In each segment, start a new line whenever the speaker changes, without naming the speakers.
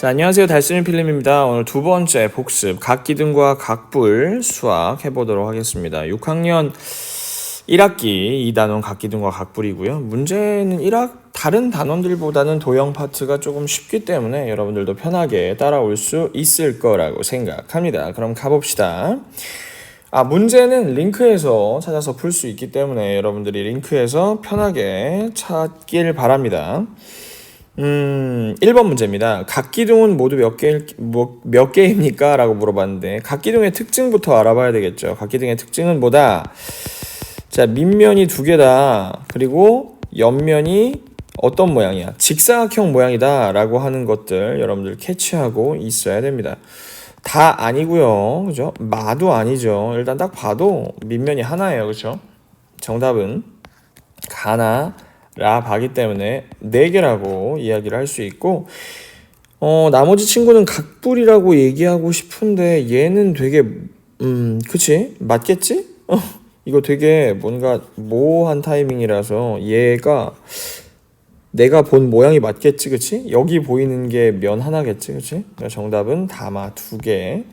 자, 안녕하세요. 달스님 필름입니다. 오늘 두 번째 복습 각기둥과 각불 수학 해보도록 하겠습니다. 6학년 1학기 2단원 각기둥과 각불이고요. 문제는 1학 다른 단원들보다는 도형 파트가 조금 쉽기 때문에 여러분들도 편하게 따라올 수 있을 거라고 생각합니다. 그럼 가봅시다. 아, 문제는 링크에서 찾아서 풀 수 있기 때문에 여러분들이 링크에서 편하게 찾길 바랍니다. 음, 1번 문제입니다. 각 기둥은 모두 몇 개, 뭐, 몇 개입니까? 라고 물어봤는데, 각 기둥의 특징부터 알아봐야 되겠죠. 각 기둥의 특징은 뭐다? 자, 밑면이 두 개다. 그리고 옆면이 어떤 모양이야? 직사각형 모양이다. 라고 하는 것들 여러분들 캐치하고 있어야 됩니다. 다 아니고요. 그죠? 마도 아니죠. 일단 딱 봐도 밑면이 하나예요. 그죠? 정답은 가나 라 바기 때문에 네 개라고 이야기를 할 수 있고 어 나머지 친구는 각불이라고 얘기하고 싶은데 얘는 되게 음 그치 맞겠지? 어 이거 되게 뭔가 모호한 타이밍이라서 얘가 내가 본 모양이 맞겠지 그치? 여기 보이는 게 면 하나겠지 그치? 정답은 다마 두개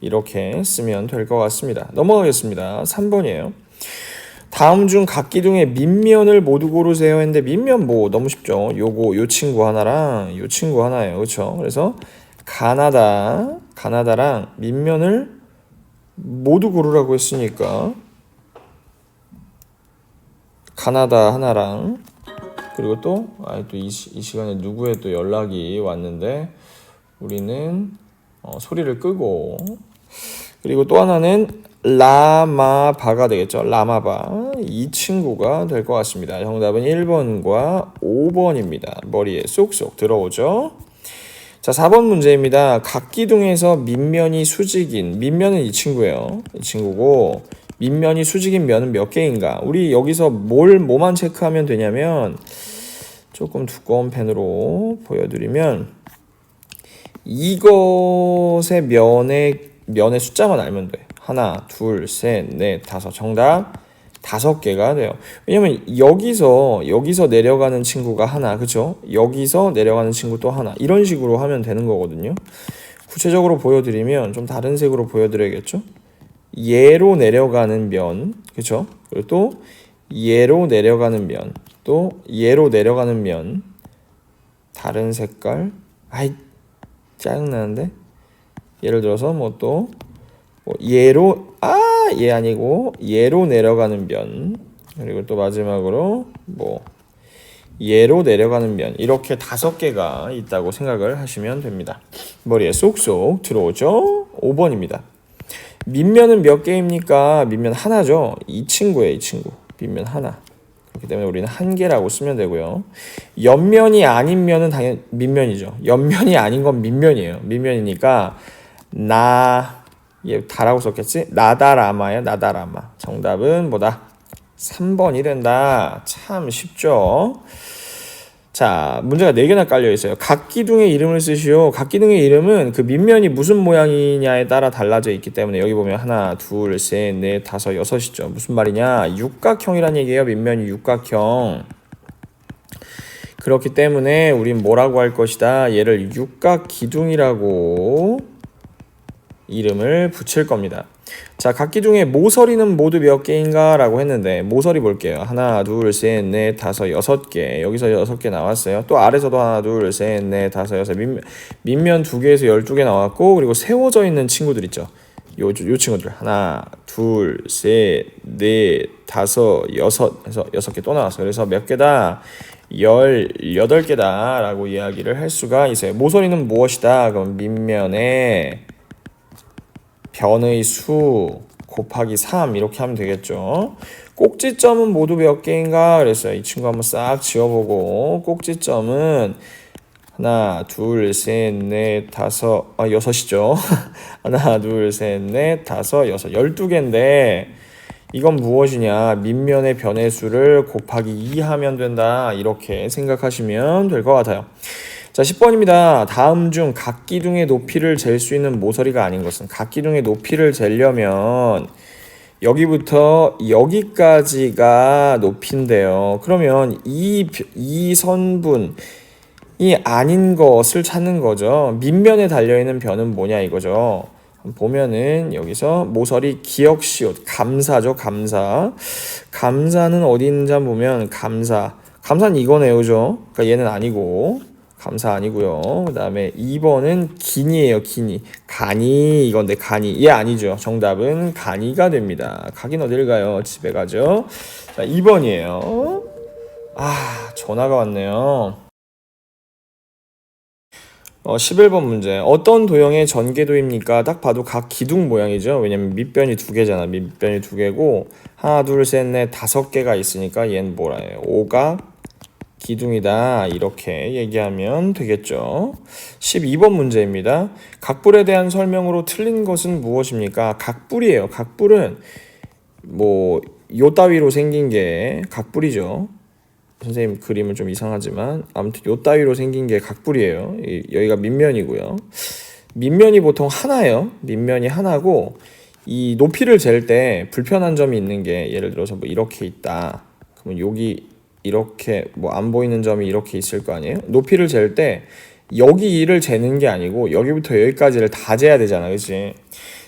이렇게 쓰면 될 것 같습니다 넘어가겠습니다 3번이에요 다음 중 각기둥의 밑면을 모두 고르세요 했는데 밑면 뭐 너무 쉽죠. 요거 요 친구 하나랑 요 친구 하나예요. 그렇죠? 그래서 가나다 가나다랑 밑면을 모두 고르라고 했으니까 가나다 하나랑 그리고 또아또이 이 시간에 누구의 또 연락이 왔는데 우리는 어, 소리를 끄고 그리고 또 하나는 라마바가 되겠죠. 라마바. 이 친구가 될 것 같습니다. 정답은 1번과 5번입니다. 머리에 쏙쏙 들어오죠. 자, 4번 문제입니다. 각기둥에서 밑면이 수직인, 밑면은 이 친구예요. 이 친구고, 밑면이 수직인 면은 몇 개인가? 우리 여기서 뭘, 뭐만 체크하면 되냐면, 조금 두꺼운 펜으로 보여드리면, 이것의 면의, 면의 숫자만 알면 돼. 하나, 둘, 셋, 넷, 다섯. 정답 다섯 개가 돼요. 왜냐면 여기서 여기서 내려가는 친구가 하나, 그죠? 여기서 내려가는 친구 또 하나. 이런 식으로 하면 되는 거거든요. 구체적으로 보여드리면 좀 다른 색으로 보여드려야겠죠? 얘로 내려가는 면, 그죠? 그리고 또 얘로 내려가는 면, 또 얘로 내려가는 면. 다른 색깔. 아이 짜증 나는데. 예를 들어서 뭐또 뭐 얘로 아얘 아니고 얘로 내려가는 면 그리고 또 마지막으로 뭐 얘로 내려가는 면 이렇게 다섯 개가 있다고 생각을 하시면 됩니다. 머리에 쏙쏙 들어오죠. 5번입니다. 밑면은 몇 개입니까? 밑면 하나죠. 이 친구예요, 이 친구. 밑면 하나. 그렇기 때문에 우리는 한 개라고 쓰면 되고요. 옆면이 아닌 면은 당연 밑면이죠. 옆면이 아닌 건 밑면이에요. 밑면이니까 나 얘 다라고 썼겠지? 나다라마야 나다라마. 정답은 뭐다? 3번이 된다. 참 쉽죠? 자, 문제가 4개나 깔려 있어요. 각 기둥의 이름을 쓰시오. 각 기둥의 이름은 그 밑면이 무슨 모양이냐에 따라 달라져 있기 때문에 여기 보면 하나, 둘, 셋, 넷, 다섯, 여섯이죠. 무슨 말이냐? 육각형이란 얘기예요. 밑면이 육각형. 그렇기 때문에 우린 뭐라고 할 것이다? 얘를 육각 기둥이라고 이름을 붙일 겁니다. 자, 각기 중에 모서리는 모두 몇 개인가? 라고 했는데, 모서리 볼게요. 하나, 둘, 셋, 넷, 다섯, 여섯 개. 여기서 여섯 개 나왔어요. 또 아래서도 하나, 둘, 셋, 넷, 다섯, 여섯. 밑면, 밑면 두 개에서 열두 개 나왔고, 그리고 세워져 있는 친구들 있죠. 요, 요 친구들. 하나, 둘, 셋, 넷, 다섯, 여섯. 해서 여섯 개 또 나왔어요. 그래서 몇 개다? 열여덟 개다. 라고 이야기를 할 수가 있어요. 모서리는 무엇이다? 그럼 밑면에 변의 수 곱하기 3 이렇게 하면 되겠죠. 꼭지점은 모두 몇 개인가 그랬어요. 이 친구 한번 싹 지워보고 꼭지점은 하나, 둘, 셋, 넷, 다섯, 아, 여섯이죠. 하나, 둘, 셋, 넷, 다섯, 여섯, 열두 개인데 이건 무엇이냐? 밑면의 변의 수를 곱하기 2 하면 된다. 이렇게 생각하시면 될 것 같아요. 자, 10번입니다. 다음 중 각 기둥의 높이를 잴 수 있는 모서리가 아닌 것은 각 기둥의 높이를 재려면 여기부터 여기까지가 높이인데요. 그러면 이, 이 선분, 이 아닌 것을 찾는 거죠. 밑면에 달려있는 변은 뭐냐 이거죠. 보면은 여기서 모서리 기억시옷 감사죠 감사 감사는 어디 있는지 한번 보면 감사 감사는 이거네요 그죠 그러니까 얘는 아니고 감사 아니고요 그 다음에 2번은 기니에요 기니 간이 이건데 간이 얘 아니죠 정답은 간이가 됩니다 가긴 어딜 가요 집에 가죠 자 2번이에요 아 전화가 왔네요 어, 11번 문제. 어떤 도형의 전개도입니까? 딱 봐도 각 기둥 모양이죠. 왜냐면 밑변이 두 개잖아. 밑변이 두 개고 하나, 둘, 셋, 넷, 다섯 개가 있으니까 얘는 뭐라 해요? 오각 기둥이다. 이렇게 얘기하면 되겠죠. 12번 문제입니다. 각불에 대한 설명으로 틀린 것은 무엇입니까? 각불이에요. 각불은 뭐 요 따위로 생긴 게 각불이죠. 선생님 그림은 좀 이상하지만 아무튼 요 따위로 생긴 게 각불이에요. 이- 여기가 밑면이고요. 밑면이 보통 하나예요. 밑면이 하나고 이 높이를 잴 때 불편한 점이 있는 게 예를 들어서 뭐 이렇게 있다. 그러면 여기 이렇게 뭐 안 보이는 점이 이렇게 있을 거 아니에요? 높이를 잴 때 여기를 재는 게 아니고 여기부터 여기까지를 다 재야 되잖아, 그렇지?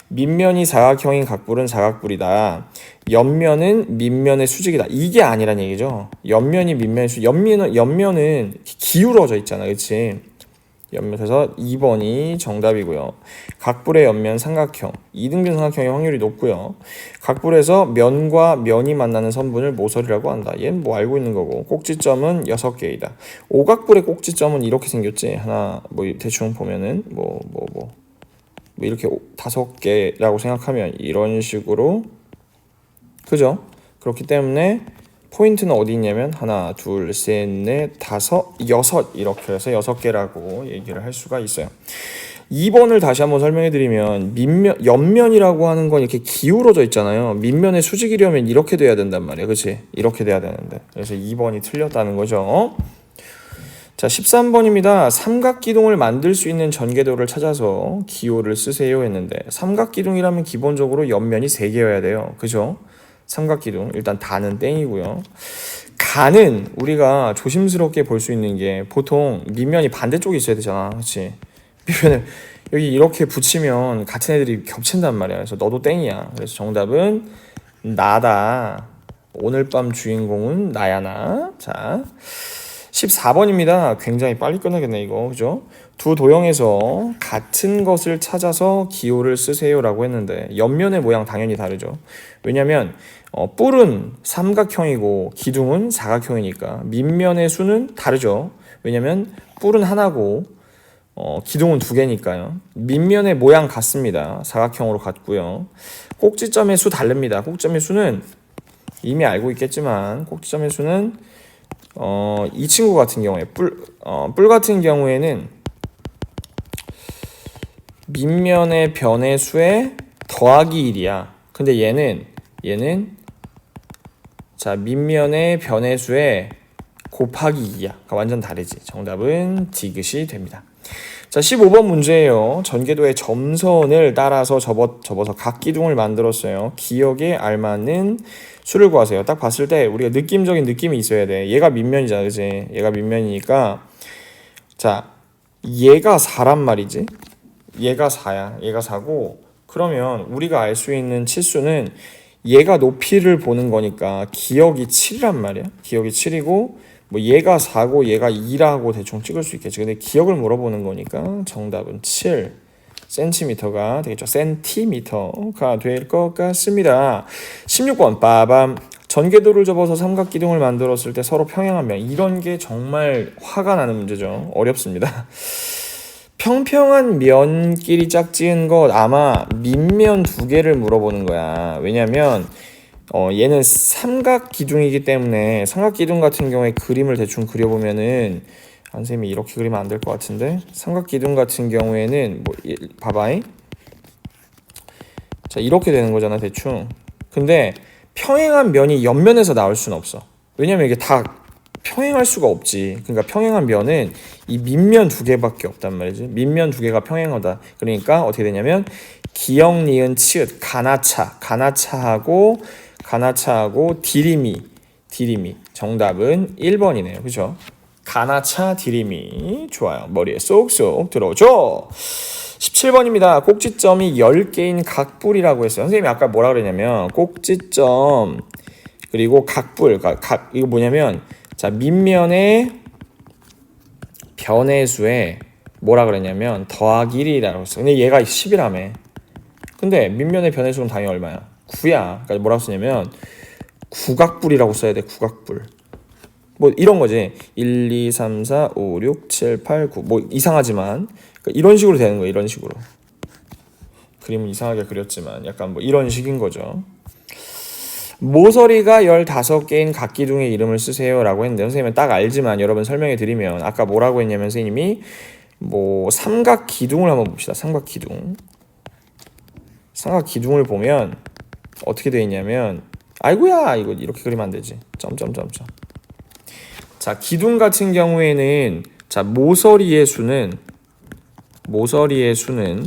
밑면이 사각형인 각불은 사각불이다. 옆면은 밑면의 수직이다. 이게 아니란 얘기죠. 옆면이 밑면의 수, 옆면은 옆면은 기울어져 있잖아, 그렇지? 옆면에서 2번이 정답이고요. 각불의 옆면 삼각형, 이등변 삼각형의 확률이 높고요. 각불에서 면과 면이 만나는 선분을 모서리라고 한다. 얘는 뭐 알고 있는 거고. 꼭지점은 6개이다. 오각불의 꼭지점은 이렇게 생겼지. 하나 뭐 대충 보면은 뭐 뭐 뭐 뭐 이렇게 오- 다섯 개라고 생각하면 이런 식으로 그죠? 그렇기 때문에 포인트는 어디 있냐면 하나, 둘, 셋, 넷, 다섯, 여섯 이렇게 해서 여섯 개라고 얘기를 할 수가 있어요. 2번을 다시 한번 설명해 드리면 밑면 옆면이라고 하는 건 이렇게 기울어져 있잖아요. 밑면의 수직이려면 이렇게 돼야 된단 말이에요. 그렇지? 이렇게 돼야 되는데. 그래서 2번이 틀렸다는 거죠. 자, 13번입니다. 삼각기둥을 만들 수 있는 전개도를 찾아서 기호를 쓰세요 했는데 삼각기둥이라면 기본적으로 옆면이 3개여야 돼요. 그죠? 삼각기둥 일단 다는 땡이고요. 간은 우리가 조심스럽게 볼 수 있는 게 보통 밑면이 반대쪽에 있어야 되잖아. 그렇지? 밑면을 여기 이렇게 붙이면 같은 애들이 겹친단 말이야. 그래서 너도 땡이야. 그래서 정답은 나다. 오늘 밤 주인공은 나야 나. 자. 14번입니다. 굉장히 빨리 끝나겠네 이거 그죠? 두 도형에서 같은 것을 찾아서 기호를 쓰세요라고 했는데 옆면의 모양 당연히 다르죠. 왜냐하면 어, 뿔은 삼각형이고 기둥은 사각형이니까 밑면의 수는 다르죠. 왜냐하면 뿔은 하나고 어, 기둥은 두 개니까요. 밑면의 모양 같습니다. 사각형으로 같고요. 꼭지점의 수 다릅니다. 꼭지점의 수는 이미 알고 있겠지만 꼭지점의 수는 어, 이 친구 같은 경우에 뿔, 어, 뿔 같은 경우에는 밑면의 변의 수에 더하기 1이야. 근데 얘는 얘는 자 밑면의 변의 수에 곱하기 2야. 그러니까 완전 다르지. 정답은 디귿이 됩니다. 자 15번 문제예요. 전개도의 점선을 따라서 접어, 접어서 각 기둥을 만들었어요. 기억에 알맞는 수를 구하세요. 딱 봤을 때 우리가 느낌적인 느낌이 있어야 돼. 얘가 밑면이잖아, 그지? 얘가 밑면이니까 자 얘가 4란 말이지. 얘가 4야. 얘가 4고 그러면 우리가 알 수 있는 치수는 얘가 높이를 보는 거니까 기억이 7이란 말이야. 기억이 7이고 뭐 얘가 4고 얘가 2라고 대충 찍을 수 있겠지. 근데 기억을 물어보는 거니까 정답은 7 센티미터가 되겠죠. 센티미터가 될 것 같습니다. 16번 빠밤 전개도를 접어서 삼각기둥을 만들었을 때 서로 평행한 면 이런 게 정말 화가 나는 문제죠. 어렵습니다. 평평한 면끼리 짝지은 것 아마 밑면 두 개를 물어보는 거야. 왜냐면 어, 얘는 삼각 기둥이기 때문에 삼각 기둥 같은 경우에 그림을 대충 그려보면은 아, 선생님이 이렇게 그리면 안 될 것 같은데? 삼각 기둥 같은 경우에는 뭐 이- 봐봐잉. 자 이렇게 되는 거잖아 대충. 근데 평행한 면이 옆면에서 나올 수는 없어. 왜냐면 이게 다 평행할 수가 없지 그러니까 평행한 면은 이 밑면 두 개밖에 없단 말이지 밑면 두 개가 평행하다 그러니까 어떻게 되냐면 기역 니은 치읓 가나차 가나차하고 가나차하고 디리미 디리미 정답은 1번이네요 그죠 가나차 디림이 좋아요. 머리에 쏙쏙 들어오죠. 17번입니다. 꼭지점이 10개인 각불이라고 했어요. 선생님이 아까 뭐라 그랬냐면 꼭지점 그리고 각불 그러니까 각 이거 뭐냐면 자 밑면의 변의 수에 뭐라 그랬냐면 더하기 1이라고 했어. 근데 얘가 10이라며. 근데 밑면의 변의 수는 당연히 얼마야? 9야. 그러니까 뭐라고 쓰냐면 구각불이라고 써야 돼. 구각불. 뭐 이런 거지. 1, 2, 3, 4, 5, 6, 7, 8, 9. 뭐 이상하지만 그러니까 이런 식으로 되는 거예요. 이런 식으로. 그림은 이상하게 그렸지만 약간 뭐 이런 식인 거죠. 모서리가 15개인 각기둥의 이름을 쓰세요 라고 했는데 선생님은 딱 알지만 여러분 설명해 드리면 아까 뭐라고 했냐면 선생님이 뭐 삼각 기둥을 한번 봅시다. 삼각 기둥. 삼각 기둥을 보면 어떻게 되어 있냐면 아이고야 이거 이렇게 그리면 안 되지. 점점점점. 자 기둥 같은 경우에는 자 모서리의 수는 모서리의 수는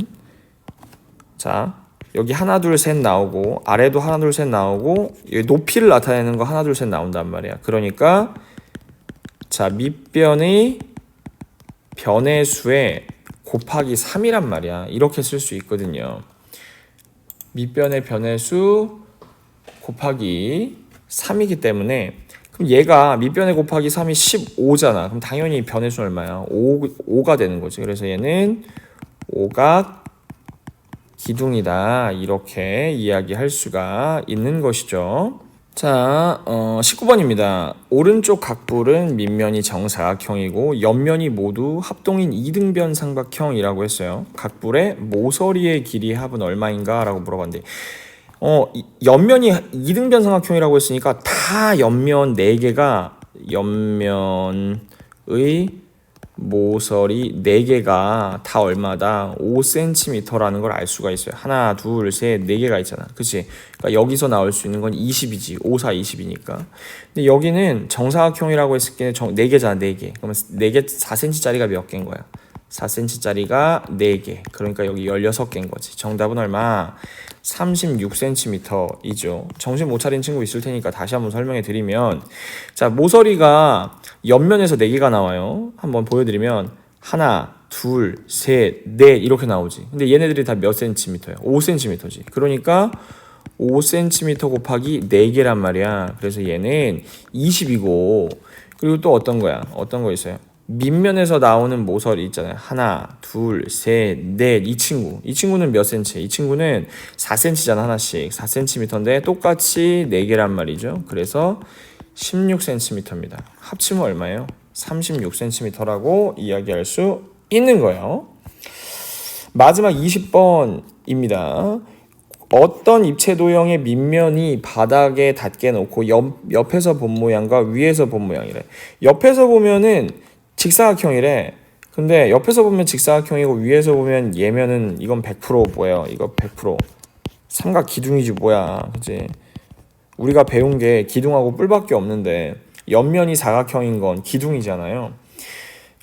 자 여기 하나 둘 셋 나오고 아래도 하나 둘 셋 나오고 높이를 나타내는 거 하나 둘 셋 나온단 말이야. 그러니까 자 밑변의 변의 수에 곱하기 3이란 말이야. 이렇게 쓸 수 있거든요. 밑변의 변의 수 곱하기 3이기 때문에 그럼 얘가 밑변의 곱하기 3이 15잖아. 그럼 당연히 변의 수는 얼마야? 5, 5가 되는 거지. 그래서 얘는 오각 기둥이다. 이렇게 이야기할 수가 있는 것이죠. 자, 어, 19번입니다. 오른쪽 각불은 밑면이 정사각형이고 옆면이 모두 합동인 이등변 삼각형이라고 했어요. 각불의 모서리의 길이 합은 얼마인가 라고 물어봤는데 어, 이- 옆면이 이등변 삼각형이라고 했으니까 다 옆면 4개가 옆면의 모서리 4개가 다 얼마다 5cm라는 걸 알 수가 있어요. 하나, 둘, 셋, 4개가 있잖아. 그치? 그러니까 여기서 나올 수 있는 건 20이지. 5, 4, 20이니까. 근데 여기는 정사각형이라고 했을 때 정, 4개잖아, 4개. 그러면 4개, 4cm짜리가 몇 개인 거야? 4cm짜리가 4개. 그러니까 여기 16개인 거지. 정답은 얼마? 36cm이죠. 정신 못 차린 친구 있을 테니까 다시 한번 설명해 드리면 자, 모서리가 옆면에서 4개가 나와요. 한번 보여 드리면 하나, 둘, 셋, 넷 이렇게 나오지. 근데 얘네들이 다몇 센티미터야? 5cm지. 그러니까 5cm 곱하기 4개란 말이야. 그래서 얘는 20이고 그리고 또 어떤 거야? 어떤 거 있어요? 밑면에서 나오는 모서리 있잖아요. 하나, 둘, 셋, 넷. 이 친구. 이 친구는 몇 센치? 이 친구는 4cm잖아, 하나씩. 4cm인데 똑같이 4개란 말이죠. 그래서 16cm입니다. 합치면 얼마예요? 36cm라고 이야기할 수 있는 거예요. 마지막 20번입니다. 어떤 입체 도형의 밑면이 바닥에 닿게 놓고 옆, 옆에서 본 모양과 위에서 본 모양이래. 옆에서 보면은 직사각형이래. 근데 옆에서 보면 직사각형이고 위에서 보면 얘면은 이건 100% 뭐예요? 이거 100% 삼각 기둥이지 뭐야. 그지? 우리가 배운 게 기둥하고 뿔밖에 없는데 옆면이 사각형인 건 기둥이잖아요.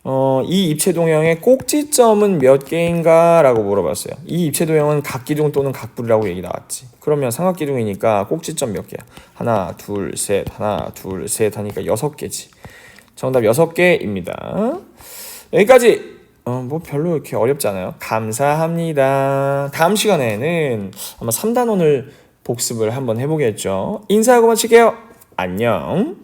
어, 이 입체 도형의 꼭지점은 몇 개인가라고 물어봤어요. 이 입체 도형은 각기둥 또는 각불이라고 얘기 나왔지. 그러면 삼각기둥이니까 꼭지점 몇 개야? 하나, 둘, 셋, 하나, 둘, 셋 하니까 여섯 개지. 정답 여섯 개입니다. 여기까지. 어, 뭐 별로 이렇게 어렵지 않아요. 감사합니다. 다음 시간에는 아마 3단원을 복습을 한번 해보겠죠. 인사하고 마칠게요. 안녕.